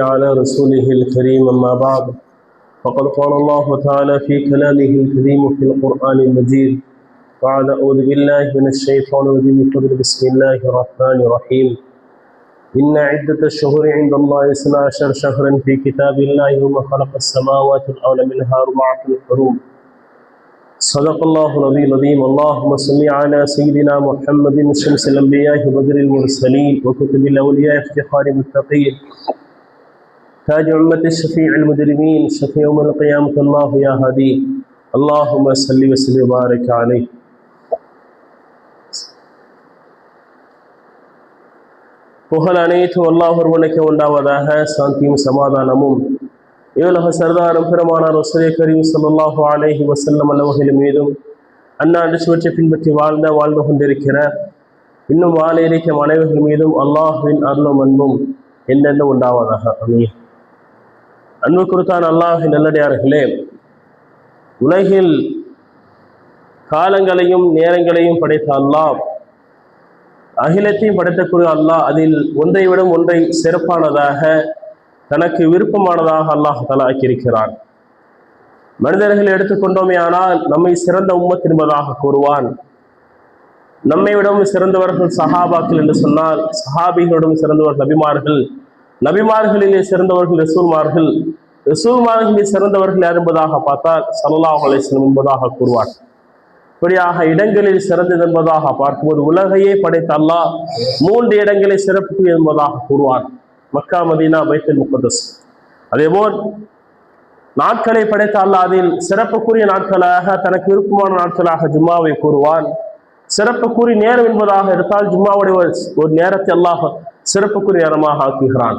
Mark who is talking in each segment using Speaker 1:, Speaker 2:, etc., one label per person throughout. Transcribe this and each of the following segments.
Speaker 1: على رسوله الكريم أما بعد. فقد قال الله تعالى في كلامه الكريم في القرآن المجيد بعد أعوذ بالله من الشيطان الرجيم بفضل بسم الله الرحمن الرحيم. إن عدة الشهور عند الله اثنا عشر شهرا في كتاب الله وما خلق السماوات والأرض منها أربعة حروم. صدق الله العظيم العظيم. اللهم صل على سيدنا محمد شمس الأنبياء وبدر المرسلين وكتب الأولياء افتخار المتقين. تاج أمة الشفيع المجرمين شفيع يوم القيامة الله يا هدي اللهم صل وسلم وبارك عليه புகழ் அனைத்தும் அல்லாஹ் ஒருவனுக்கு உண்டாவதாக சாந்தியும் சமாதானமும் இவலக சர்தாரம் பெருமானார் ஒசரே கரீம் ஸல்லல்லாஹு அலைஹி வஸல்லம் அல்லவர்கள் மீதும் அன்னாண்டு சுவற்றை பின்பற்றி வாழ்ந்த வாழ்ந்து கொண்டிருக்கிற இன்னும் வாழ இருக்கும் அனைவர்கள் மீதும் அல்லாஹுவின் அருளும் அன்பும் என்னென்ன உண்டாவதாக அமீன் அன்பு குறித்தான் அல்லாஹ் நல்லடியார்களே. உலகில் காலங்களையும் நேரங்களையும் படைத்த அல்லாஹ் அகிலத்தையும் படைத்தக்கூடிய அல்லாஹ் அதில் ஒன்றை விட ஒன்றை சிறப்பானதாக தனக்கு விருப்பமானதாக அல்லாஹ் தலா ஆக்கியிருக்கிறான். மனிதர்கள் எடுத்துக்கொண்டோமே ஆனால் நம்மை சிறந்த உம்மத் என்பதாக கூறுவான். நம்மை விடவும் சிறந்தவர்கள் சஹாபாக்கள் என்று சொன்னால் சஹாபிகளிடம் சிறந்தவர்கள் அபிமார்கள் நபிமார்களிலே சிறந்தவர்கள் ரசூல்மார்கள். ரசூல்மார்களிலே சிறந்தவர்கள் யார் என்பதாக பார்த்தால் சல்லாஹ் அலிஸ்லம் என்பதாக கூறுவார். இப்படியாக இடங்களில் சிறந்தது என்பதாக பார்க்கும்போது உலகையே படைத்த அல்லாஹ் மூன்று இடங்களை சிறப்பு என்பதாக கூறுவார். மக்கா மதீனா பைத்தல் முகதஸ் அதேபோல் நாட்களை படைத்த அல்லாஹ் அதில் சிறப்புக்குரிய நாட்களாக தனக்கு விருப்பமான நாட்களாக ஜும்மாவை கூறுவான். சிறப்புக்குரிய நேரம் என்பதாக எடுத்தால் ஜும்மாவுடைய ஒரு நேரத்தை அல்லாஹ் சிறப்புக்குரிய நேரமாக ஆக்குகிறான்.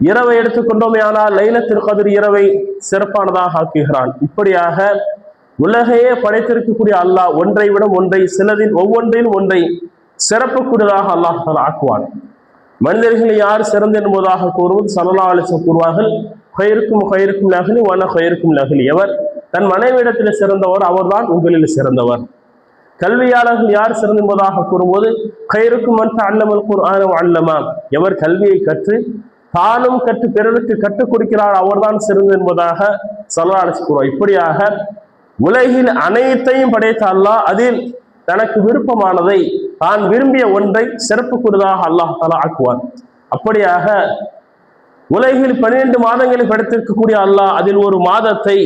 Speaker 1: இரவை எடுத்துக்கொண்டோமே ஆனால் லைலத்தில் கதிர் இரவை சிறப்பானதாக ஆக்குகிறான். இப்படியாக உலகையே படைத்திருக்கக்கூடிய அல்லாஹ் ஒன்றை விட ஒன்றை சிலதில் ஒவ்வொன்றிலும் ஒன்றை சிறப்புக்குரியதாக அல்லாஹ் ஆக்குவான். மனிதர்கள் யார் சிறந்த என்பதாக கூறுவது சலலா அலிசம் கூறுவார்கள் கயிறுக்கும் கயிறுக்கும் நகலி வன கயிறுக்கும் நகலி. எவர் தன் மனைவிடத்தில் சிறந்தவர் அவர்தான் உங்களில் சிறந்தவர். கல்வியாளர்கள் யார் சிறந்த என்பதாக கூறும்போது கயிறுக்கும் மற்ற அல்லமல் குர்ஆனும் அல்லமா. எவர் கல்வியை கற்று தானும் கற்று பிறருக்கு கற்றுக் கொடுக்கிறார் அவர்தான் சிறந்தது என்பதாக சல்லா கூறுவார். இப்படியாக உலகில் அனைத்தையும் படைத்த அல்லாஹ் அதில் தனக்கு விருப்பமானதை தான் விரும்பிய ஒன்றை சிறப்புக்குரியதாக அல்லாஹ் தலா ஆக்குவார் அப்படியாக உலகில் பன்னிரண்டு மாதங்களை படைத்திருக்கக்கூடிய அல்லாஹ் அதில் ஒரு மாதத்தை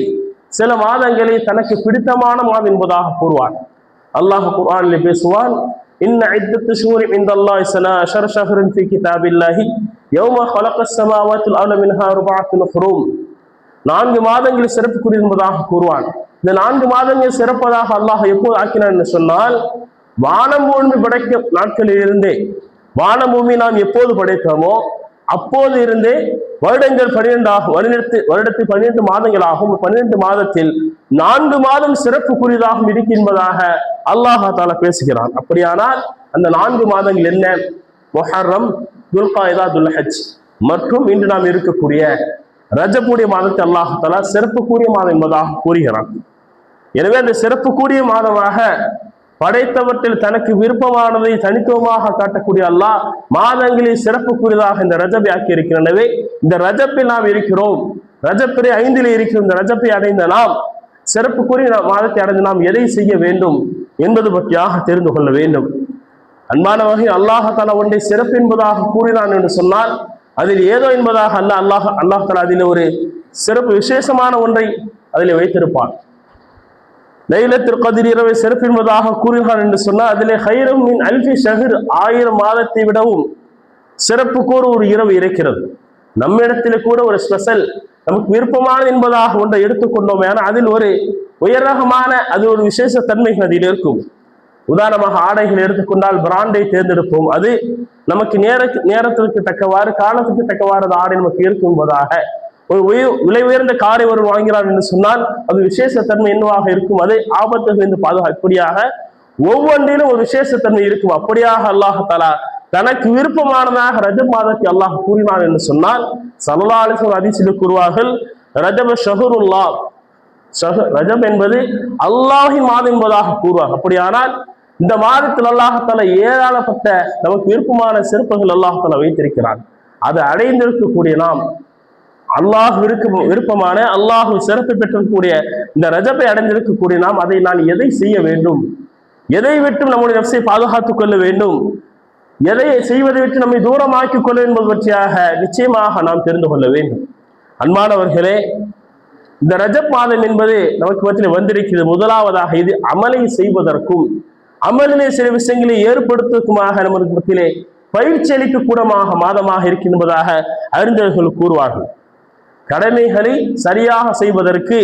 Speaker 1: சில மாதங்களை தனக்கு பிடித்தமான மாதம் என்பதாக கூறுவார் அல்லாஹ் குர்ஆனில் பேசுவான் இன்ன இத்தத்து ஷூரி இந்த அல்லாஹ் சனா அஷர் ஷஹரின் ஃபி கிதாபில்லாஹி யௌம خلق السماوات والارض منها اربعه حروم நான்கு மாதங்கள் சிறப்புக்குரிய என்பதாக கூறுவான் இந்த நான்கு மாதங்கள் சிறப்பதாக அல்லாஹ் எப்போது ஆக்கினான் என்று சொன்னால் வானம் பூமி படைக்க நாட்களில் இருந்தே வானம் பூமி நாம் எப்போது படைத்தோமோ அப்போது இருந்தே வருடங்கள் பன்னிரெண்டாகும் வருடத்து வருடத்து பன்னிரெண்டு மாதங்கள் ஆகும் பன்னிரெண்டு மாதத்தில் நான்கு மாதம் சிறப்பு சிறப்புக்குரியதாகவும் இருக்கின்றதாக அல்லாஹ் தாலா பேசுகிறான். அப்படியானால் அந்த நான்கு மாதங்கள் என்ன? மொஹர்ரம் துல்காயுதா துல்ஹஜ். மற்றும் இன்று நாம் இருக்கக்கூடிய ரஜபூடிய மாதத்தை அல்லாஹ் சிறப்பு சிறப்புக்குரிய மாதம் என்பதாக கூறுகிறான். எனவே அந்த சிறப்புக்குரிய மாதமாக படைத்தவற்றில் தனக்கு விருப்பமானதை தனித்துவமாக காட்டக்கூடிய அல்லாஹ் மாதங்களில் சிறப்புக்குரியதாக இந்த ரஜபை ஆக்கி இருக்கிறனவே இந்த ரஜப்பில் நாம் இருக்கிறோம். ரஜப்பிரே ஐந்தில் இருக்கிற இந்த ரஜப்பை அடைந்த நாம் சிறப்புக்குரிய மாதத்தை அடைந்து நாம் எதை செய்ய வேண்டும் என்பது பற்றியாக தெரிந்து கொள்ள வேண்டும். அன்பான வகை அல்லாஹால ஒன்றை சிறப்பு என்பதாக கூறினான் என்று சொன்னால் அதில் ஏதோ என்பதாக அல்ல அல்லாஹ் அல்லாஹ் அதில் ஒரு சிறப்பு விசேஷமான ஒன்றை அதில் வைத்திருப்பான். லைலத்தில் கதிர் இரவை சிறப்பு என்பதாக கூறுகிறான் என்று சொன்னால் அதிலே ஹைரம் மின் அல்ஃபி ஷஹர் ஆயிரம் மாதத்தை விடவும் சிறப்பு கூற ஒரு இரவு இருக்கிறது. நம்மிடத்தில் கூட ஒரு ஸ்பெஷல் நமக்கு விருப்பமான என்பதாக ஒன்றை எடுத்துக்கொண்டோம் ஏன்னா அதில் ஒரு உயரகமான அது ஒரு விசேஷ தன்மைகள் அதில் இருக்கும். உதாரணமாக ஆடைகள் எடுத்துக்கொண்டால் பிராண்டை தேர்ந்தெடுப்போம். அது நமக்கு நேர நேரத்திற்கு தக்கவாறு காலத்துக்கு தக்கவாறு அந்த ஆடை நமக்கு இருக்கும் என்பதாக ஒரு உயர் விலை உயர்ந்த காரை ஒரு வாங்கிறார் என்று சொன்னால் அது விசேஷத்தன்மை என்னவாக இருக்கும்? அதை ஆபத்துகளிலிருந்து பாதுகா ஒவ்வொன்றிலும் ஒரு விசேஷத்தன்மை இருக்கும். அப்படியாக அல்லாஹாலா தனக்கு விருப்பமானதாக ரஜப் மாதத்தை அல்லாஹ் கூறினான் என்று சொன்னால் சலலாலிசம் அதிசில கூறுவார்கள் ரஜப ஷஹருல்லா. ஷஹ ரஜப் என்பது அல்லாஹின் மாதம் என்பதாக கூறுவார் அப்படியானால் இந்த மாதத்தில் அல்லாஹால ஏராளப்பட்ட நமக்கு விருப்பமான சிறப்புகள் அல்லாஹால வைத்திருக்கிறான். அதை அடைந்திருக்கக்கூடிய நாம் அல்லாஹ் விருப்ப விருப்பமான அல்லாஹும் சிறப்பு பெற்றிருக்கக்கூடிய இந்த ரஜப்பை அடைந்திருக்கக்கூடிய நாம் அதை நான் எதை செய்ய வேண்டும்? எதை விட்டு நம்முடைய நப்சை பாதுகாத்துக் கொள்ள வேண்டும்? எதை செய்வதை விட்டு நம்மை தூரமாக்கிக் கொள்ள என்பது பற்றியாக நிச்சயமாக நாம் தெரிந்து கொள்ள வேண்டும். அன்பானவர்களே இந்த ரஜப் மாதம் என்பது நமக்கு மத்தியில் வந்திருக்கிறது. முதலாவதாக இது அமலை செய்வதற்கும் அமலிலே சில விஷயங்களை ஏற்படுத்துவதற்குமாக நமக்கு மத்தியிலே பயிற்சி அளிக்கக்கூடமாக மாதமாக இருக்கின்றதாக அறிஞர்கள் கூறுவார்கள். கடமைகளை சரியாக செய்வதற்கு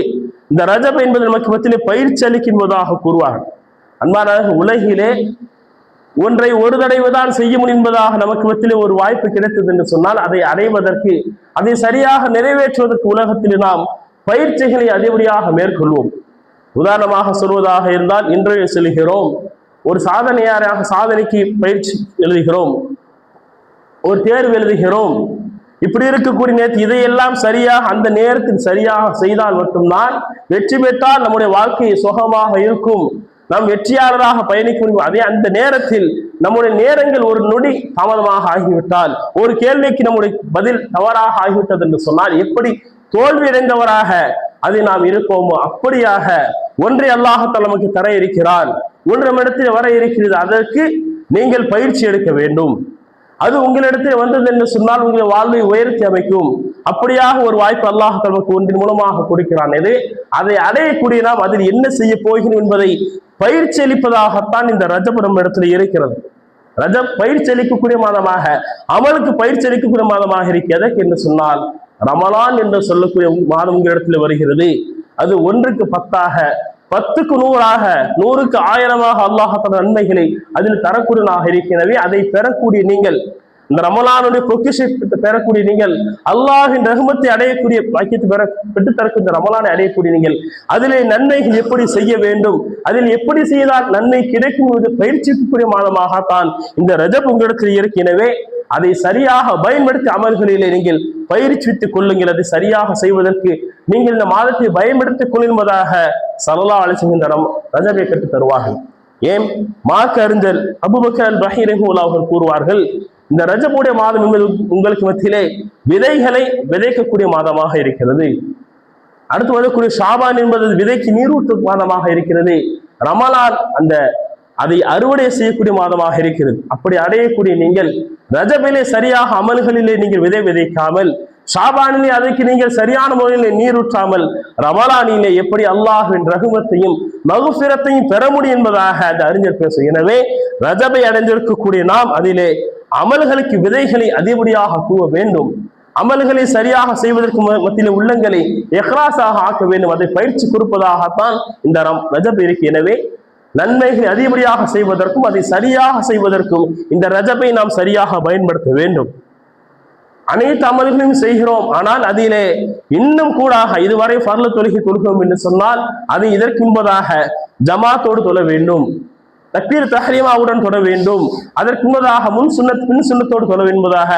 Speaker 1: இந்த ரஜப் என்பது நமக்கு மத்தியிலே பயிற்சி அளிக்கின்றதாக கூறுவார்கள். அன்பான உலகிலே ஒன்றை ஒரு தடவை தான் செய்ய முடியும் என்பதாக நமக்கு மத்தியிலே ஒரு வாய்ப்பு கிடைத்தது என்று சொன்னால் அதை அடைவதற்கு அதை சரியாக நிறைவேற்றுவதற்கு உலகத்தில் நாம் பயிற்சிகளை அதிபடியாக மேற்கொள்வோம். உதாரணமாக சொல்வதாக இருந்தால் இன்றைய செல்கிறோம் ஒரு சாதனையாராக சாதனைக்கு பயிற்சி எழுதுகிறோம் ஒரு தேர்வு எழுதுகிறோம் இப்படி இருக்கக்கூடிய நேரத்தில் இதையெல்லாம் சரியாக அந்த நேரத்தில் சரியாக செய்தால் மட்டும்தான் வெற்றி பெற்றால் நம்முடைய வாழ்க்கை சுகமாக இருக்கும். நாம் வெற்றியாளராக பயணிக்க முடியும். அதே அந்த நேரத்தில் நம்முடைய நேரங்கள் ஒரு நொடி தாமதமாக ஆகிவிட்டால் ஒரு கேள்விக்கு நம்முடைய பதில் தவறாக ஆகிவிட்டது என்று சொன்னால் எப்படி தோல்வியடைந்தவராக அதை நாம் இருப்போமோ அப்படியாக ஒன்றை அல்லாஹத்தால் நமக்கு தர இருக்கிறான். ஒன்றும் இடத்தில் வர இருக்கிறது அதற்கு நீங்கள் பயிற்சி எடுக்க வேண்டும். அது உங்களிடத்தில் வந்தது என்று சொன்னால் உங்கள் வாழ்வை உயர்த்தி அமைக்கும். அப்படியாக ஒரு வாய்ப்பு அல்லாஹ் நமக்கு ஒன்றின் மூலமாக கொடுக்கிறான். இது அதை அடையக்கூடிய நாம் அதில் என்ன செய்ய போகிறோம் என்பதை பயிற்சி அளிப்பதாகத்தான் இந்த ரஜபுரம் இடத்துல இருக்கிறது. ரஜ பயிற்சி அளிக்கக்கூடிய மாதமாக அமலுக்கு பயிற்சி அளிக்கக்கூடிய மாதமாக இருக்கிறது என்று சொன்னால் ரமலான் என்று சொல்லக்கூடிய மாதம் உங்களிடத்தில் வருகிறது. அது ஒன்றுக்கு பத்தாக பத்துக்கு நூறாக நூறுக்கு ஆயிரமாக அல்லாஹத்தோட நன்மைகளை அதில் தரக்கூடியனாக இருக்கிறவே அதை பெறக்கூடிய நீங்கள் இந்த ரமலானுடைய பொக்கிஷத்தை பெறக்கூடிய நீங்கள் அல்லாஹின் ரகுமத்தை அடையக்கூடிய பாக்கியத்தை பெற பெற்றுத்தரக்கூடிய இந்த ரமலானை அடையக்கூடிய நீங்கள் அதிலே நன்மைகள் எப்படி செய்ய வேண்டும் அதில் எப்படி செய்தால் நன்மை கிடைக்கும் என்பது பயிற்சிக்குரிய மாதமாகத்தான் இந்த ரஜப் உங்களிடத்தில் இருக்கிறவே அதை சரியாக பயன்படுத்தி அமல்களிலே நீங்கள் பயிற்சித்துக் கொள்ளுங்கள். அதை சரியாக செய்வதற்கு நீங்கள் இந்த மாதத்தை பயன்படுத்திக் கொள்ளும்பதாக சலலா அழைச்சுகின்றனம் ரஜபை கற்றுத் தருவார்கள். ஏன்? மார்க்க அறிஞர் அபுபக்கர் ரஹீரஹூல் அவர்கள் கூறுவார்கள் இந்த ரஜபுடைய மாதம் உங்களுக்கு மத்தியிலே விதைகளை விதைக்கக்கூடிய மாதமாக இருக்கிறது. அடுத்து வரக்கூடிய ஷாபான் என்பது விதைக்கு நீரூற்று மாதமாக இருக்கிறது. ரமலான் அந்த அதை அறுவடை செய்யக்கூடிய மாதமாக இருக்கிறது. அப்படி அடையக்கூடிய நீங்கள் ரஜபிலே சரியாக அமல்களிலே நீங்கள் விதை விதைக்காமல் ஷாபானிலே அதற்கு நீங்கள் சரியான முறையிலே நீரூற்றாமல் ரமலானிலே எப்படி அல்லாஹின் ரகுமத்தையும் மகுசிரத்தையும் பெற முடியும் என்பதாக அந்த அறிஞர் பேசும் எனவே ரஜபை அடைந்திருக்கக்கூடிய நாம் அதிலே அமல்களுக்கு விதைகளை அதிபடியாக கூவ வேண்டும். அமல்களை சரியாக செய்வதற்கு மத்தியில் உள்ளங்களை எஹ்ராஸாக ஆக்க வேண்டும். அதை பயிற்சி கொடுப்பதாகத்தான் இந்த ரம் ரஜப் இருக்கு. எனவே நன்மைகளை அதிகப்படியாக செய்வதற்கும் அதை சரியாக செய்வதற்கும் இந்த ரஜபை நாம் சரியாக பயன்படுத்த வேண்டும். அனைத்து அமல்களையும் செய்கிறோம். ஆனால் அதிலே இன்னும் கூடாக இதுவரை பரல தொழுகை தொழுகிறோம் என்று சொன்னால் அது இதற்கின்பதாக ஜமாத்தோடு தொழ வேண்டும். தக்பீர் தஹரீமாவுடன் தொட வேண்டும். அதற்கு முன் சுண்ணத் பின் சுண்ணத்தோடு தொழ என்பதாக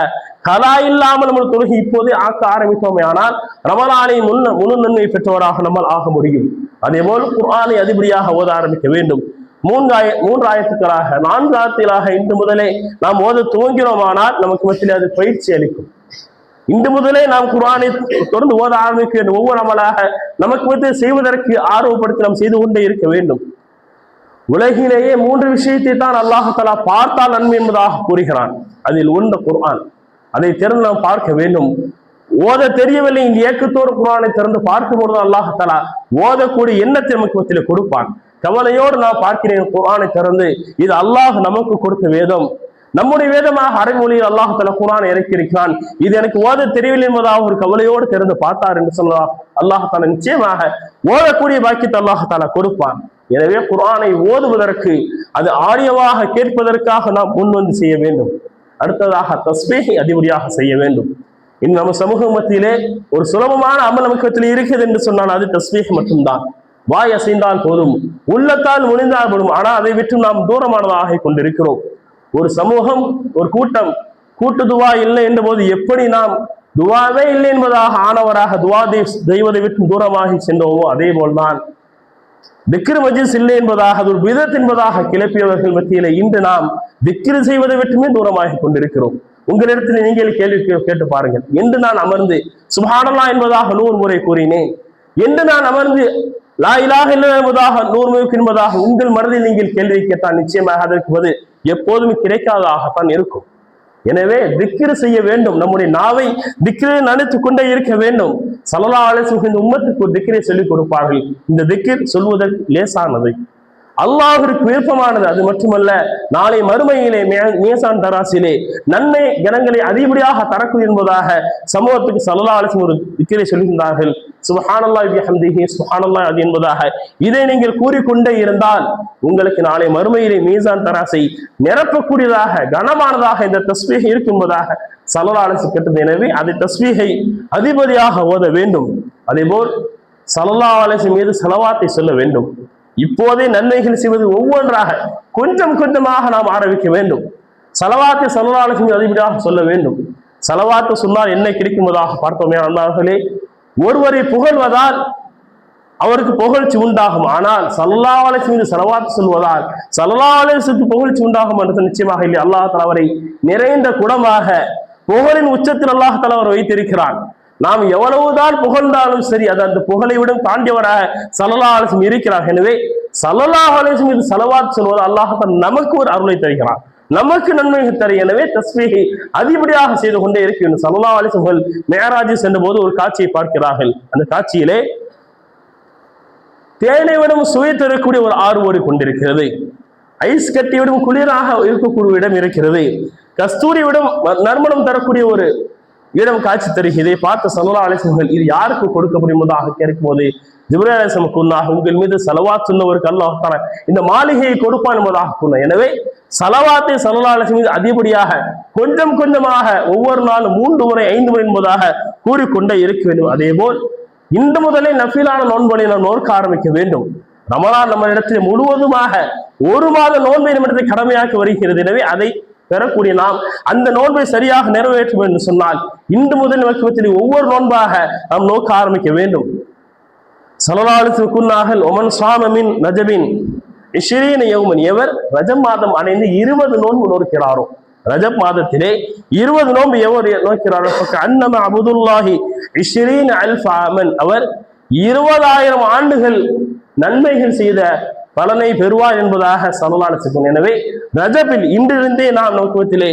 Speaker 1: கலா இல்லாமல் நம்ம தொழுகை இப்போதே ஆக்க ஆரம்பித்தோமே ஆனால் ரமலானை முன் முழு நன்மை பெற்றவராக நம்மால் ஆக முடியும். அதே போல் குர்ஆனை அதிபடியாக ஓத ஆரம்பிக்க வேண்டும். மூன்றாய மூன்றாயிரத்துக்களாக நான்காயிரத்திலாக இன்று முதலே நாம் ஓத துவங்கினோமானால் நமக்கு மத்தியில் அது பயிற்சி அளிக்கும். இன்று முதலே நாம் குர்ஆனை தொடர்ந்து ஓத ஆரம்பிக்க வேண்டும் ஒவ்வொரு அமலாக நமக்கு வந்து செய்வதற்கு ஆர்வப்படுத்தி நாம் செய்து கொண்டே இருக்க வேண்டும். உலகிலேயே மூன்று விஷயத்தை தான் அல்லாஹாலா பார்த்தால் நன்மை என்பதாக கூறுகிறான். அதில் ஒன்று குர்ஆன். அதை திறந்து நாம் பார்க்க வேண்டும். ஓத தெரியவில்லை இந்த இயக்கத்தோடு குரானை திறந்து பார்க்கும் பொழுது அல்லாஹாலா ஓதக்கூடிய எண்ணத்தை நமக்கு மத்தியில் கொடுப்பான். கவலையோடு நான் பார்க்கிறேன் குரானை திறந்து இது அல்லாஹ் நமக்கு கொடுத்த வேதம். நம்முடைய வேதமாக அரைமொழியில் அல்லாஹால குரான் இறக்கியிருக்கிறான். இது எனக்கு ஓத தெரியவில்லை என்பதாக ஒரு கவலையோடு திறந்து பார்த்தார் என்று சொல்லலாம் அல்லாஹால நிச்சயமாக ஓதக்கூடிய பாக்கியத்தை அல்லாஹால கொடுப்பான். எனவே குரானை ஓதுவதற்கு அது ஆடியவாக கேட்பதற்காக நாம் முன் வந்து செய்ய வேண்டும். அடுத்ததாக தஸ்பீஹை அதிபதியாக செய்ய வேண்டும். இன்னும் நம்ம சமூக மத்தியிலே ஒரு சுலபமான அமல் நமக்கத்தில் இருக்குது என்று சொன்னால் அது தஸ்பீஹ் மட்டும்தான். வாய் அசைந்தால் போதும் உள்ளத்தால் முனிந்தால் போதும். ஆனால் அதை விட்டு நாம் தூரமானதாக கொண்டிருக்கிறோம். ஒரு சமூகம் ஒரு கூட்டம் கூட்டு துவா இல்லை என்ற போது எப்படி நாம் துவாவே இல்லை என்பதாக ஆனவராக துவா தெய்- தெய்வதை விட்டு தூரமாகி சென்றோமோ அதே போல்தான். திக்ரு மஜிஸ் இல்லை என்பதாக அது ஒரு விதத் என்பதாக கிளப்பியவர்கள் மத்தியிலே இன்று நாம் திக்ரு செய்வதை விட்டுமே தூரமாகிக் கொண்டிருக்கிறோம். உங்களிடத்தில் நீங்கள் கேள்வி கேட்டு பாருங்கள். என்று நான் அமர்ந்து சுபஹானல்லா என்பதாக நூறு முறை கூறினேன். என்று நான் அமர்ந்து லா என்பதாக நூறு என்பதாக உங்கள் மனதில் நீங்கள் கேள்வி கேட்டால் நிச்சயமாக அதற்கு பதில் எப்போதும் கிடைக்காததாகத்தான் இருக்கும். எனவே திக்கிர செய்ய வேண்டும். நம்முடைய நாவை திக்ரு நனைத்துக் கொண்டே இருக்க வேண்டும். சலலா அலிஸ்லம் உம்மத்துக்கு ஒரு திக்ரை சொல்லிக் கொடுப்பார்கள். இந்த திக்கிர் சொல்வதற்கு லேசானது. அல்லாஹிற்கு விருப்பமானது அது மட்டுமல்ல நாளை மறுமையிலே மே- மேசான் தராசிலே நன்மை கணங்களை அதிகப்படியாக தரக்கும் என்பதாக சமூகத்துக்கு சல்லா அலிஸ்லம் ஒரு விக்கிரை சொல்கின்றார்கள். சுபஹானல்லா ஹம்திஹி சுஹானல்லா அது என்பதாக. இதை நீங்கள் கூறிக்கொண்டே இருந்தால் உங்களுக்கு நாளை மறுமையிலே மீசான் தராசை நிரப்பக்கூடியதாக கனமானதாக இந்த தஸ்வீக இருக்கும்பதாக சல்லா அலிஸ்லம் கேட்டது. எனவே அதை தஸ்வீகை அதிபதியாக ஓத வேண்டும். அதேபோல் சல்லா அலிஸ்லம் மீது செலவாத்தை சொல்ல வேண்டும். இப்போதே நன்மைகள் செய்வது ஒவ்வொன்றாக கொஞ்சம் கொஞ்சமாக நாம் ஆரம்பிக்க வேண்டும். சலவாத்தை சல்லாலட்சுமி அதிபடியாக சொல்ல வேண்டும். சலவாத்து சொன்னால் என்ன கிடைக்குமதாக பார்த்தோமே அண்ணார்களே ஒருவரை புகழ்வதால் அவருக்கு புகழ்ச்சி உண்டாகும். ஆனால் சல்லா மீது செலவாத்து சொல்வதால் சல்லா புகழ்ச்சி உண்டாகும் என்றது நிச்சயமாக இல்லை. அல்லாஹ் தலைவரை அவரை நிறைந்த குடமாக புகழின் உச்சத்தில் அல்லாஹ் தலைவர் வைத்திருக்கிறான். நாம் எவ்வளவுதான் புகழ்ந்தாலும் சரி அது அந்த புகழை விட தாண்டியவராக சலலா அலிஸ்லம் இருக்கிறார். எனவே சல்லா இது மீது சொல்வது அல்லாஹ் நமக்கு ஒரு அருளை தருகிறான். நமக்கு நன்மை தர. எனவே தஸ்மீகை அதிபடியாக செய்து கொண்டே இருக்கிறது சலலா சல்லா மேராஜி சென்ற போது ஒரு காட்சியை பார்க்கிறார்கள். அந்த காட்சியிலே தேனை விடும் சுவை தரக்கூடிய ஒரு ஆறு ஓடி கொண்டிருக்கிறது. ஐஸ் கட்டி விடும் குளிராக இருக்கக்கூடிய இடம் இருக்கிறது. கஸ்தூரி விடம் நறுமணம் தரக்கூடிய ஒரு இடம் காட்சி தருகிறது. பார்த்த சல்லா அலிசங்கள் இது யாருக்கு கொடுக்க முடியுமதாக கேட்கும் போது ஜிப்ரேசம் கூறினாக உங்கள் மீது செலவா சொன்னவருக்கு அல்லாஹ் தஆலா இந்த மாளிகையை கொடுப்பான் என்பதாக கூறினார். எனவே சலவாத்தை சல்லா அலிசம் மீது அதிகப்படியாக கொஞ்சம் கொஞ்சமாக ஒவ்வொரு நாளும் மூன்று முறை ஐந்து முறை என்பதாக கூறிக்கொண்டே இருக்க வேண்டும். அதே போல் இன்று முதலே நஃபிலான நோன்பனை நாம் நோக்க ஆரம்பிக்க வேண்டும். ரமலான் நம்ம இடத்தில் முழுவதுமாக ஒரு மாத நோன்பை நம்மிடத்தை கடமையாக்கி வருகிறது. எனவே அதை பெறக்கூடிய நாம் அந்த நோன்பை சரியாக நிறைவேற்றும் என்று சொன்னால் இன்று முதல் வக்குவத்தில் ஒவ்வொரு நோன்பாக நாம் நோக்க ஆரம்பிக்க வேண்டும். சலலாலத்தில் ஒமன் சாமமின் ரஜபின் இஷிரீன யௌமன். எவர் ரஜம் மாதம் அடைந்து இருபது நோன்பு நோக்கிறாரோ ரஜப் மாதத்திலே இருபது நோன்பு எவர் நோக்கிறாரோ அன்னம அபுதுல்லாஹி இஷிரீன் அல் அவர் இருபதாயிரம் ஆண்டுகள் நன்மைகள் செய்த பலனை பெறுவார் என்பதாக சலலாலத்துக்கும் எனவே ரஜபில் இன்றிருந்தே நாம் நோக்கத்திலே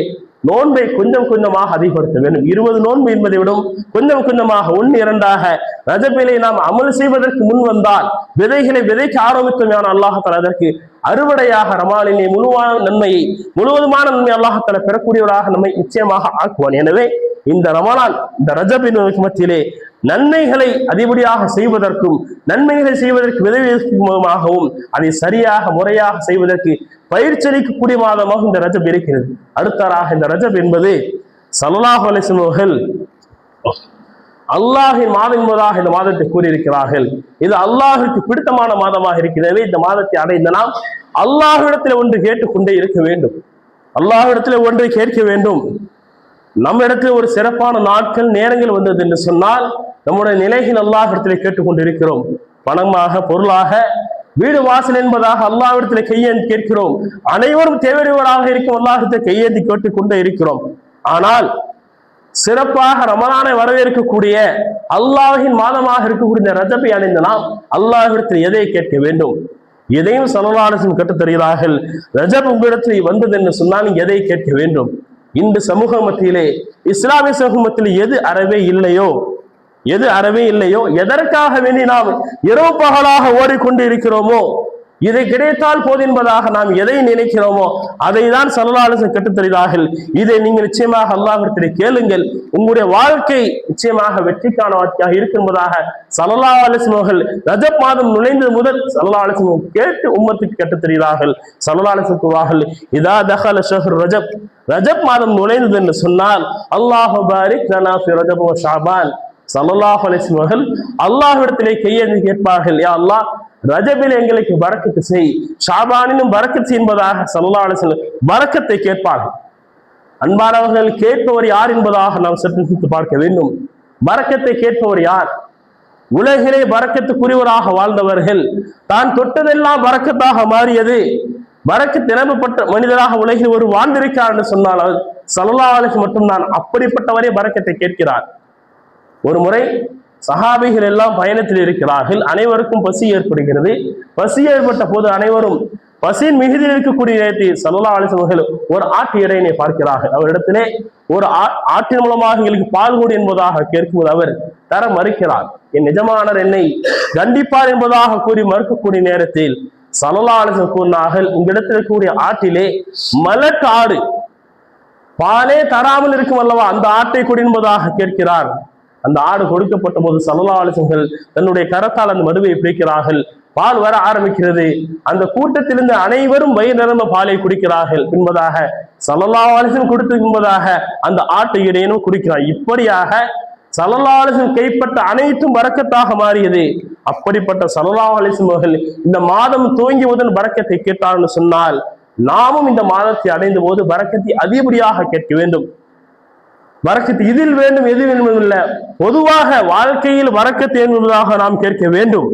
Speaker 1: நோன்பை கொஞ்சம் கொஞ்சமாக அதிகப்படுத்த வேண்டும். இருபது நோன்பு என்பதை விடும் கொஞ்சம் கொஞ்சமாக ஒன்று இரண்டாக ரஜபிலை நாம் அமல் செய்வதற்கு முன் வந்தால் விதைகளை விதைக்க ஆரம்பித்தோம் அல்லாஹால அதற்கு அறுவடையாக ரமாலினை முழுவான நன்மையை முழுவதுமான நன்மை அல்லாஹால பெறக்கூடியவராக நம்மை நிச்சயமாக ஆக்குவான். எனவே இந்த ரமலான் இந்த ரஜபின் மத்தியிலே நன்மைகளை அதிபடியாக செய்வதற்கும் நன்மைகளை செய்வதற்கு விதவிதமாகவும் அதை சரியாக முறையாக செய்வதற்கு பயிற்சி அளிக்கக்கூடிய மாதமாக இந்த ரஜப் இருக்கிறது. அடுத்ததாக இந்த ரஜப் என்பது சல்லாஹ் அலிஸ்லம் அவர்கள் அல்லாஹின் மாதம் என்பதாக இந்த மாதத்தை கூறியிருக்கிறார்கள். இது அல்லாஹிற்கு பிடித்தமான மாதமாக இருக்கிறது. இந்த மாதத்தை அடைந்த நாம் அல்லாஹிடத்தில் ஒன்று கேட்டுக்கொண்டே இருக்க வேண்டும். அல்லாஹிடத்தில் ஒன்றை கேட்க வேண்டும். நம்ம இடத்துல ஒரு சிறப்பான நாட்கள் நேரங்கள் வந்தது என்று சொன்னால் நம்முடைய நிலைகள் அல்லாஹிடத்தில் கேட்டுக்கொண்டிருக்கிறோம். பணமாக பொருளாக வீடு வாசல் என்பதாக அல்லாஹ்விடத்தில் கையேந்தி கேட்கிறோம். அனைவரும் தேவையுடையவராக இருக்கும் அல்லாஹத்தை கையேந்தி கேட்டுக்கொண்டே இருக்கிறோம். ஆனால் சிறப்பாக ரமலானை வரவேற்கக்கூடிய அல்லாஹின் மாதமாக இருக்கக்கூடிய இந்த ரஜபை அடைந்த நாம் அல்லாஹிடத்தில் எதை கேட்க வேண்டும்? எதையும் சலலாலசன் கட்டுத்தருகிறார்கள் ரஜப் உங்களிடத்தில் வந்தது என்று சொன்னால் எதை கேட்க வேண்டும்? இந்த சமூக மத்தியிலே இஸ்லாமிய சமூக மத்தியில் எது அறவே இல்லையோ எது அறவே இல்லையோ எதற்காக வேண்டி நாம் இரவு பகலாக ஓடிக்கொண்டு இருக்கிறோமோ இதை கிடைத்தால் போதென்பதாக நாம் எதை நினைக்கிறோமோ அதை தான் சல்லாலசன் கற்றுத்தருகிறார்கள். இதை நீங்கள் நிச்சயமாக அல்லாஹிடத்திலே கேளுங்கள். உங்களுடைய வாழ்க்கை நிச்சயமாக வெற்றிக்கான வாழ்க்கையாக இருக்கின்றதாக என்பதாக சல்லா அலிஸ்லம் அவர்கள் ரஜப் மாதம் நுழைந்தது முதல் சல்லா அலிஸ்லம் கேட்டு உம்மத்துக்கு கற்றுத்தருகிறார்கள். சல்லா அலிஸ்லம் இதா தஹல ஷஹர் ரஜப். ரஜப் மாதம் நுழைந்தது என்று சொன்னால் அல்லாஹு பாரிக் ரஜபோ ஷாபான். சல்லாஹ் அலைஹி அவர்கள் அல்லாஹ்விடத்திலே கையெழுந்து கேட்பார்கள் யா அல்லாஹ் ரஜபில் எங்களுக்கு வரக்கத்து செய். ஷாபானிலும் வரக்கத்து என்பதாக சல்லல்லாஹு வரக்கத்தை கேட்பார்கள். அன்பானவர்கள் கேட்பவர் யார் என்பதாக நாம் சற்று பார்க்க வேண்டும். வரக்கத்தை கேட்பவர் யார்? உலகிலே வரக்கத்துக்குரியவராக வாழ்ந்தவர்கள். தான் தொட்டதெல்லாம் வரக்கத்தாக மாறியது. வரக்கு திறமைப்பட்ட மனிதராக உலகில் ஒரு வாழ்ந்திருக்கிறார் என்று சொன்னால் அவர் ஸல்லல்லாஹு மட்டும் நான் அப்படிப்பட்டவரே வரக்கத்தை கேட்கிறார். ஒரு முறை சஹாபிகள் எல்லாம் பயணத்தில் இருக்கிறார்கள். அனைவருக்கும் பசி ஏற்படுகிறது. பசி ஏற்பட்ட போது அனைவரும் பசியின் மிகுதியில் இருக்கக்கூடிய நேரத்தில் சல்லா அலிசவர்கள் ஒரு ஆட்டு இடையினை பார்க்கிறார்கள். அவரிடத்திலே ஒரு ஆட்டின் மூலமாக எங்களுக்கு பால் கூடு என்பதாக கேட்கும்போது அவர் தர மறுக்கிறார். என் நிஜமானர் என்னை கண்டிப்பார் என்பதாக கூறி மறுக்கக்கூடிய நேரத்தில் சல்லா அலிசம் கூறினார்கள் உங்களிடத்தில் இருக்கக்கூடிய ஆட்டிலே மலக்காடு பாலே தராமல் இருக்கும் அல்லவா? அந்த ஆட்டை கொடு என்பதாக கேட்கிறார். அந்த ஆடு கொடுக்கப்பட்ட போது சல்லா அலிசங்கள் தன்னுடைய கரத்தால் அந்த மடுவை பிடிக்கிறார்கள். பால் வர ஆரம்பிக்கிறது. அந்த கூட்டத்திலிருந்து அனைவரும் வயிறு நிரம்ப பாலை குடிக்கிறார்கள். என்பதாக சல்லல்லா அலிசன் கொடுத்து என்பதாக அந்த ஆட்டு இடையனும் குடிக்கிறார். இப்படியாக சல்லல்லா அலிசன் கைப்பட்ட அனைத்தும் வரக்கத்தாக மாறியது. அப்படிப்பட்ட சல்லல்லா அலிசன் அவர்கள் இந்த மாதம் துவங்கியவுடன் பறக்கத்தை கேட்டார்னு சொன்னால் நாமும் இந்த மாதத்தை அடைந்த போது பறக்கத்தை அதிகப்படியாக கேட்க வேண்டும். வரக்கத்து இதில் வேண்டும் எது வேண்டும் பொதுவாக வாழ்க்கையில் வரக்கத்து என்பதாக நாம் கேட்க வேண்டும்.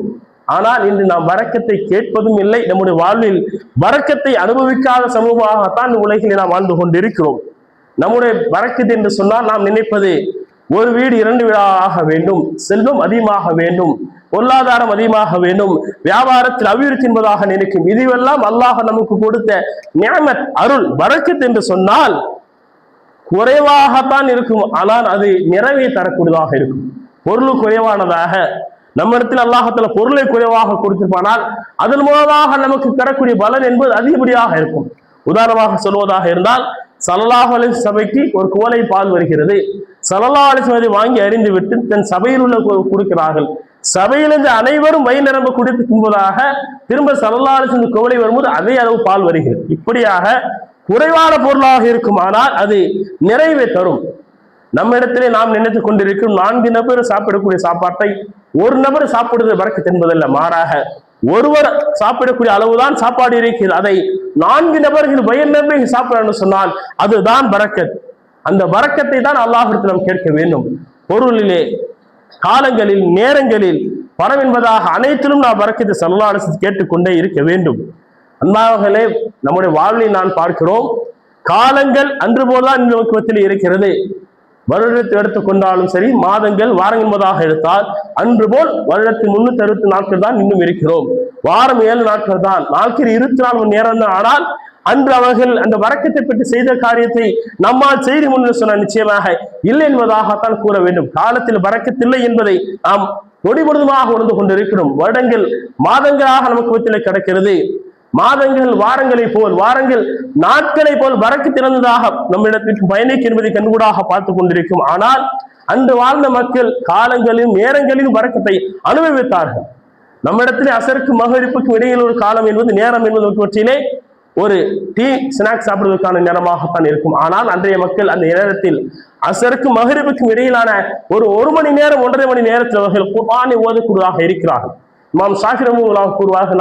Speaker 1: ஆனால் இன்று நாம் வரக்கத்தை கேட்பதும் இல்லை. நம்முடைய வாழ்வில் வரக்கத்தை அனுபவிக்காத சமூகமாகத்தான் உலகில் நாம் வாழ்ந்து கொண்டிருக்கிறோம். நம்முடைய வரக்கத்து என்று சொன்னால் நாம் நினைப்பது ஒரு வீடு இரண்டு வீடாக வேண்டும் செல்வம் அதிகமாக வேண்டும் பொருளாதாரம் அதிகமாக வேண்டும் வியாபாரத்தில் அபிவிருத்தி என்பதாக நினைக்கும். இதுவெல்லாம் அல்லாஹ் நமக்கு கொடுத்த நியமத் அருள் வரக்கத் என்று சொன்னால் குறைவாகத்தான் இருக்கும். ஆனால் அது நிறைவை தரக்கூடியதாக இருக்கும். பொருள் குறைவானதாக. நம்ம இடத்தில் அல்லாஹத்துல பொருளை குறைவாக கொடுத்திருப்பானால் அதன் மூலமாக நமக்கு தரக்கூடிய பலன் என்பது அதிகப்படியாக இருக்கும். உதாரணமாக சொல்வதாக இருந்தால் சலலாஹ் அலி சபைக்கு ஒரு குவலை பால் வருகிறது. சல்லல்லாஹு அலி சபை வாங்கி அறிந்து விட்டு தன் சபையில் உள்ள கொடுக்கிறார்கள். சபையிலிருந்து அனைவரும் வயிறு நிரம்ப குடித்து கும்பதாக திரும்ப சல்லல்லாஹு அலைஹி குவலை வரும்போது அதே அளவு பால் வருகிறது. இப்படியாக குறைவான பொருளாக இருக்குமானால் அது நிறைவை தரும். நம்ம இடத்திலே நாம் நினைத்துக் கொண்டிருக்கும் நான்கு நபர் சாப்பிடக்கூடிய சாப்பாட்டை ஒரு நபர் சாப்பிடுவது வரக்கு தென்பதல்ல மாறாக ஒருவர் சாப்பிடக்கூடிய அளவுதான் சாப்பாடு இருக்கிறது. அதை நான்கு நபர்கள் வயல் நபர்கள் சாப்பிடணும்னு சொன்னால் அதுதான் பறக்கத் அந்த பரக்கத்தை தான் அல்லாஹிடத்தில் கேட்க வேண்டும். பொருளிலே காலங்களில் நேரங்களில் பணம் என்பதாக அனைத்திலும் நான் பறக்கத்தை சல்லாரசு கேட்டுக்கொண்டே இருக்க வேண்டும். அன்பாவர்களே நம்முடைய வாழ்வில் நான் பார்க்கிறோம். காலங்கள் அன்று போதுதான் இந்த பக்குவத்தில் இருக்கிறது. வருடத்தை எடுத்துக்கொண்டாலும் சரி மாதங்கள் வாரம் என்பதாக எடுத்தால் அன்று போல் வருடத்தின் முன்னூத்தி அறுபத்தி நாட்கள் தான் இன்னும் இருக்கிறோம். வாரம் ஏழு நாட்கள் தான். நாட்கள் இருபத்தி நாலு மணி நேரம் தான். ஆனால் அன்று அவர்கள் அந்த வரக்கத்தை பற்றி செய்த காரியத்தை நம்மால் செய்தி முன்னு சொன்ன நிச்சயமாக இல்லை என்பதாகத்தான் கூற வேண்டும். காலத்தில் வரக்கத்தில்லை என்பதை நாம் நொடி பொழுதுமாக உணர்ந்து கொண்டிருக்கிறோம். வருடங்கள் மாதங்களாக நமக்கு மத்தியில் கிடக்கிறது. மாதங்கள் வாரங்களை போல் வாரங்கள் நாட்களை போல் வரக்கு திறந்ததாக நம்மிடத்திற்கு பயணிக்க என்பதை கண்கூடாக பார்த்து கொண்டிருக்கும். ஆனால் அன்று வாழ்ந்த மக்கள் காலங்களிலும் நேரங்களிலும் வரக்கத்தை அனுபவித்தார்கள். நம்மிடத்திலே அசருக்கு மகளிப்புக்கும் இடையில் ஒரு காலம் என்பது நேரம் என்பது பற்றியிலே ஒரு டீ ஸ்நாக்ஸ் சாப்பிடுவதற்கான நேரமாகத்தான் இருக்கும். ஆனால் அன்றைய மக்கள் அந்த நேரத்தில் அசருக்கும் மகரிப்புக்கும் இடையிலான ஒரு ஒரு மணி நேரம் ஒன்றரை மணி நேரத்தில் அவர்கள் குர்ஆனை ஓதக்கூடியதாக இருக்கிறார்கள். இமாம் ஷாஃபி ரஹ்மத்துல்லாஹி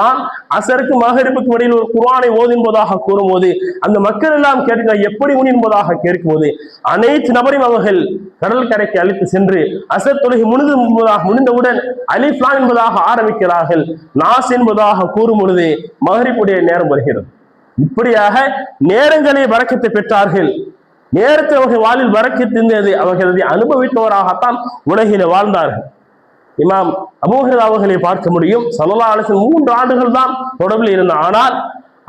Speaker 1: அசருக்கு மகரிப்புக்கு இடையில் ஒரு குரானை ஓதும் கூறும்போது அந்த மக்கள் எல்லாம் கேட்க எப்படி முன் கேட்கும்போது அனைத்து நபரையும் அவர்கள் கடல் கரைக்கு அழைத்து சென்று அசர் தொழுகை முடிந்து என்பதாக முடிந்தவுடன் அலிஃப்லா என்பதாக ஆரம்பிக்கிறார்கள். நாஸ் என்பதாக கூறும் பொழுது மகரிப்புடைய நேரம் வருகிறது. இப்படியாக நேரங்களை வரக்கத்தை பெற்றார்கள். நேரத்தை அவர்கள் வாழில் வரக்கத்து இருந்தது அவர்கள் அனுபவித்தவராகத்தான் உலகிலே வாழ்ந்தார்கள். இமாம் அபூஹர் அவர்களை பார்க்க முடியும். சல்லா அலிசன் மூன்று ஆண்டுகள் தான் தொடர்பில் இருந்தார் ஆனால்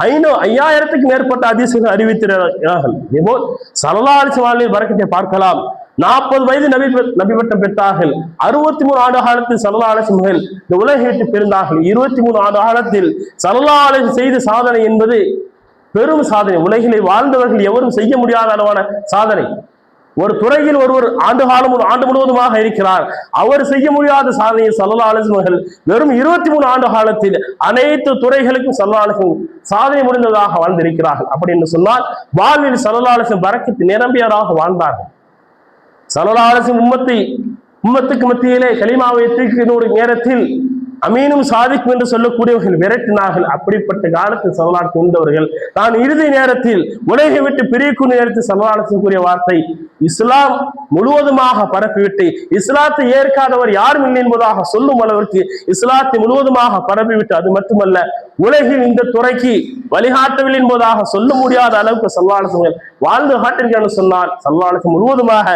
Speaker 1: ஐநூ ஐயாயிரத்துக்கு மேற்பட்ட அதிசயங்கள் அறிவித்திருக்கிறார்கள். இதேபோல் சல்லா அலிசன் வாழ்வில் வரக்கத்தை பார்க்கலாம். நாற்பது வயது நபி நபிபட்டம் பெற்றார்கள். அறுபத்தி மூணு ஆண்டு காலத்தில் சல்லா அலிசன்கள் இந்த உலகை விட்டு பிறந்தார்கள் இருபத்தி மூணு ஆண்டு காலத்தில் சல்லா அலிசன் செய்த சாதனை என்பது பெரும் சாதனை. உலகிலே வாழ்ந்தவர்கள் எவரும் செய்ய முடியாத அளவான சாதனை. ஒரு துறையில் ஒருவர் ஆண்டு காலம் ஒரு ஆண்டு முழுவதுமாக இருக்கிறார். அவர் செய்ய முடியாத சாதனையை சல்லா வெறும் இருபத்தி மூணு ஆண்டு காலத்தில் அனைத்து துறைகளுக்கும் சல்லா சாதனை முடிந்ததாக வாழ்ந்திருக்கிறார்கள். அப்படி என்று சொன்னால் வாழ்வில் சல்லா அலிஸ்லம் பறக்கத்து நிரம்பியவராக வாழ்ந்தார்கள். சல்லா உம்மத்தை உம்மத்துக்கு மத்தியிலே களிமாவை தூக்கினோடு நேரத்தில் அமீனும் சாதிக்கும் என்று சொல்லக்கூடியவர்கள் விரட்டினார்கள். அப்படிப்பட்ட காலத்தில் சல்லாட் இருந்தவர்கள். தான் இறுதி நேரத்தில் உலகை விட்டு பிரிக்கும் நேரத்தில் சல்லாட் கூறிய வார்த்தை இஸ்லாம் முழுவதுமாக பரப்பிவிட்டு இஸ்லாத்தை ஏற்காதவர் யாரும் இல்லை என்பதாக சொல்லும் அளவிற்கு இஸ்லாத்தை முழுவதுமாக பரப்பிவிட்டு அது மட்டுமல்ல உலகில் இந்த துறைக்கு வழிகாட்டவில்லை என்பதாக சொல்ல முடியாத அளவுக்கு சல்லாளசங்கள் வாழ்ந்து காட்டிருக்கேன் சொன்னால் சல்லாளசம் முழுவதுமாக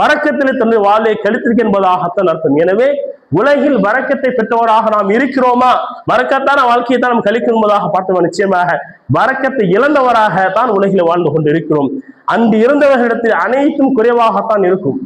Speaker 1: வரக்கத்திலே தன்னுடைய வாழ்வை கழித்திருக்க என்பதாகத்தான் அர்த்தம். எனவே உலகில் வரக்கத்தை பெற்றவராக நாம் இருக்கிறோமா? வரக்கத்தான வாழ்க்கையை தான் நாம் கழிக்கும் என்பதாக பார்த்தோம்? நிச்சயமாக வரக்கத்தை இழந்தவராக தான் உலகில் வாழ்ந்து கொண்டு இருக்கிறோம் அங்கு இருந்தவர்களிடத்தில் அனைத்தும் குறைவாகத்தான் இருக்கும்.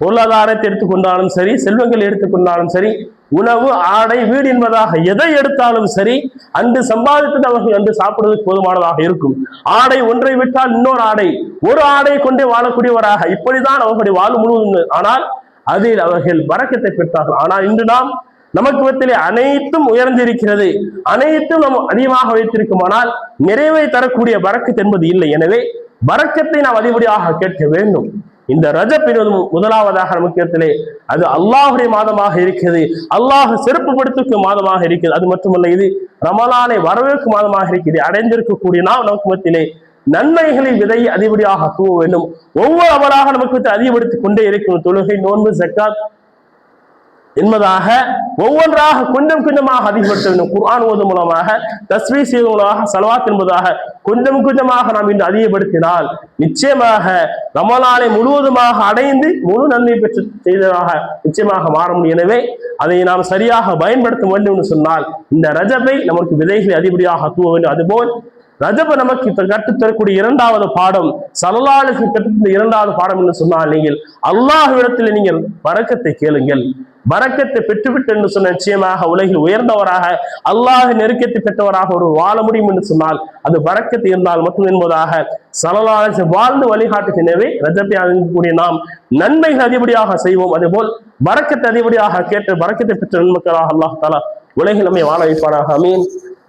Speaker 1: பொருளாதாரத்தை எடுத்துக்கொண்டாலும் சரி செல்வங்கள் எடுத்துக்கொண்டாலும் சரி உணவு ஆடை வீடு என்பதாக எதை எடுத்தாலும் சரி அன்று சம்பாதித்தது அவர்கள் அன்று சாப்பிடுவதற்கு போதுமானதாக இருக்கும். ஆடை ஒன்றை விட்டால் இன்னொரு ஆடை ஒரு ஆடை கொண்டே வாழக்கூடியவராக இப்படிதான் அவர்களுடைய வாழ்வு முழுவதும் ஆனால் அதில் அவர்கள் வரக்கத்தை பெற்றார்கள். ஆனால் இன்று நாம் நமக்கு மத்தியிலே அனைத்தும் உயர்ந்திருக்கிறது. அனைத்தும் நாம் அதிகமாக வைத்திருக்குமானால் நிறைவை தரக்கூடிய வரக்கத்து என்பது இல்லை. எனவே வரக்கத்தை நாம் அதிபடியாக கேட்க வேண்டும். இந்த ரஜப் என்பது முதலாவதாக முக்கியத்திலே அது அல்லாஹுடைய மாதமாக இருக்கிறது. அல்லாஹ் சிறப்புப்படுத்திக்கும் மாதமாக இருக்கிறது. அது மட்டுமல்ல இது ரமலானை வரவேற்கும் மாதமாக இருக்கிறது. அடைந்திருக்கக்கூடிய நாம் நமக்கு மத்தியிலே நன்மைகளின் விதையை அதிபடியாக தூவ வேண்டும். ஒவ்வொரு அவராக நமக்கு அதிகப்படுத்திக் கொண்டே இருக்கும் தொழுகை நோன்பு ஜக்காத் என்பதாக ஒவ்வொன்றாக கொஞ்சம் கொஞ்சமாக அதிகப்படுத்த வேண்டும். குர்ஆன் ஓது மூலமாக தஸ்மீ செய்வதன் மூலமாக சலவாத் என்பதாக கொஞ்சம் கொஞ்சமாக நாம் இன்று அதிகப்படுத்தினால் நிச்சயமாக ரமலானை முழுவதுமாக அடைந்து முழு நன்மை பெற்று செய்ததாக நிச்சயமாக மாற முடியும். எனவே அதை நாம் சரியாக பயன்படுத்த வேண்டும் என்று சொன்னால் இந்த ரஜபை நமக்கு விதைகளை அதிபடியாக தூவ வேண்டும். அதுபோல் ரஜப நமக்கு கற்றுத்தரக்கூடிய இரண்டாவது பாடம் சலலாளுக்கு கற்றுத்த இரண்டாவது பாடம் என்று சொன்னால் நீங்கள் அல்லாஹ்விடத்தில் நீங்கள் வரக்கத்தை கேளுங்கள். வரக்கத்தை பெற்றுவிட்டு என்று சொன்ன நிச்சயமாக உலகில் உயர்ந்தவராக அல்லாஹ் நெருக்கத்தை பெற்றவராக ஒரு வாழ முடியும் என்று சொன்னால் அது வரக்கத்து இருந்தால் மட்டும் என்பதாக சலலாளர் வாழ்ந்து வழிகாட்டுகின்றவே ரஜபை அணியக்கூடிய நாம் நன்மைகள் அதிபடியாக செய்வோம். அதேபோல் வரக்கத்தை அதிபடியாக கேட்டு வரக்கத்தை பெற்ற நன்மக்களாக அல்லாஹ் தாலா உலகில் நம்மை வாழ வைப்பாராக அமீன்